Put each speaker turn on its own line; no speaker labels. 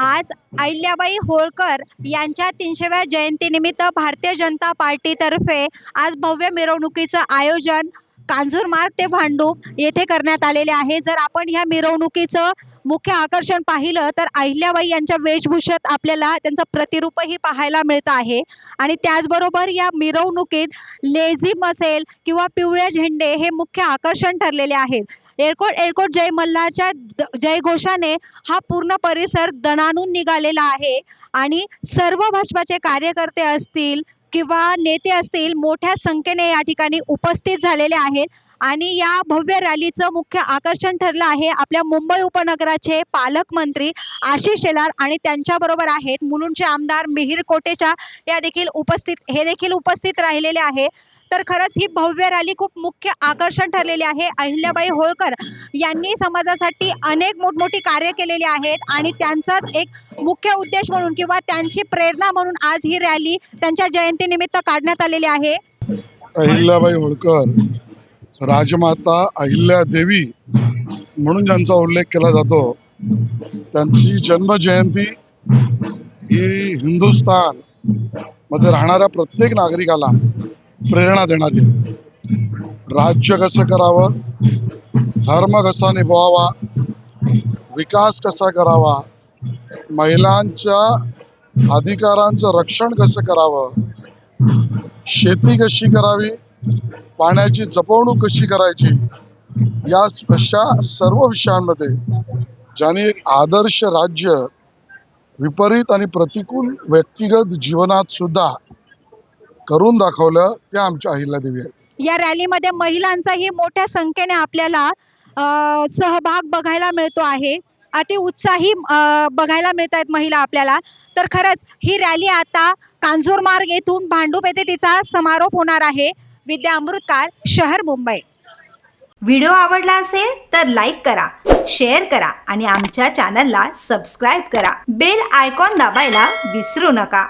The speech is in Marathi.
आज अहिल्याबाई होळकर यांच्या तीनशेव्या जयंतीनिमित्त भारतीय जनता पार्टीतर्फे आज भव्य मिरवणुकीचं आयोजन कांजूरमार्ग ते भांडूप येथे करण्यात आलेले आहे. जर आपण ह्या मिरवणुकीचं मुख्य आकर्षण पाहिलं तर अहिल्याबाई यांच्या वेशभूषेत आपल्याला त्यांचं प्रतिरूपही पाहायला मिळतं आहे. आणि त्याचबरोबर या मिरवणुकीत लेझिम असेल किंवा पिवळे झेंडे हे मुख्य आकर्षण ठरलेले आहेत. एळकोट एळकोट जय मल्हारच्या जयघोषाने हा पूर्ण परिसर दणानून निघालेला आहे. आणि सर्व भाजपाचे कार्यकर्ते असतील किंवा नेते असतील मोठ्या संख्येने या ठिकाणी उपस्थित झालेले आहेत. आणि या भव्य रॅलीचं मुख्य आकर्षण ठरलं आहे आपल्या मुंबई उपनगराचे पालकमंत्री आशिष शेलार आणि त्यांच्याबरोबर आहेत मुलुंडचे आमदार मिहिर कोटेचा. या देखील उपस्थित हे देखील उपस्थित राहिलेले आहे. तर खरंच ही भव्य रॅली खूप मुख्य आकर्षण ठरलेली आहे. अहिल्याबाई होळकर यांनी समाजासाठी अनेक मोठमोठी कार्य केलेली आहेत आणि त्यांचाच एक मुख्य उद्देश म्हणून किंवा त्यांची प्रेरणा म्हणून आज ही रॅली त्यांच्या जयंतीनिमित्त काढण्यात आलेली आहे.
अहिल्याबाई होळकर राजमाता अहिल्या देवी म्हणून ज्यांचा उल्लेख केला जातो त्यांची जन्मजयंती ही हिंदुस्थानमध्ये राहणाऱ्या प्रत्येक नागरिकाला प्रेरणा देणारी राज्य कसं करावं? धर्म कसा निभवावा विकास कसा करावा? महिलांच्या अधिकारांचं रक्षण कसं करावं? शेती कशी करावी? पाण्याची जपवणूक कशी करायची? या अशा सर्व विषयांमध्ये ज्यांनी एक आदर्श राज्य विपरीत आणि प्रतिकूल व्यक्तिगत जीवनात सुद्धा करून दाखवलं त्या आमच्या अहिल्यादेवी आहेत.
या रॅलीमध्ये महिलांचाही मोठ्या संख्येने आपल्याला अ, सहभाग बघायला मिळतो आहे. अति उत्साही अ, बघायला मिळत आहेत महिला आपल्याला. तर खरंच ही रॅली आता कांजूर मार्ग येथून भांडूप येथे तिचा समारोप होणार आहे. विद्या अमृतकार शहर मुंबई.
व्हिडिओ आवडला असेल तर लाईक करा शेअर करा आणि आमच्या चॅनलला सबस्क्राईब करा. बेल आयकॉन दाबायला विसरू नका.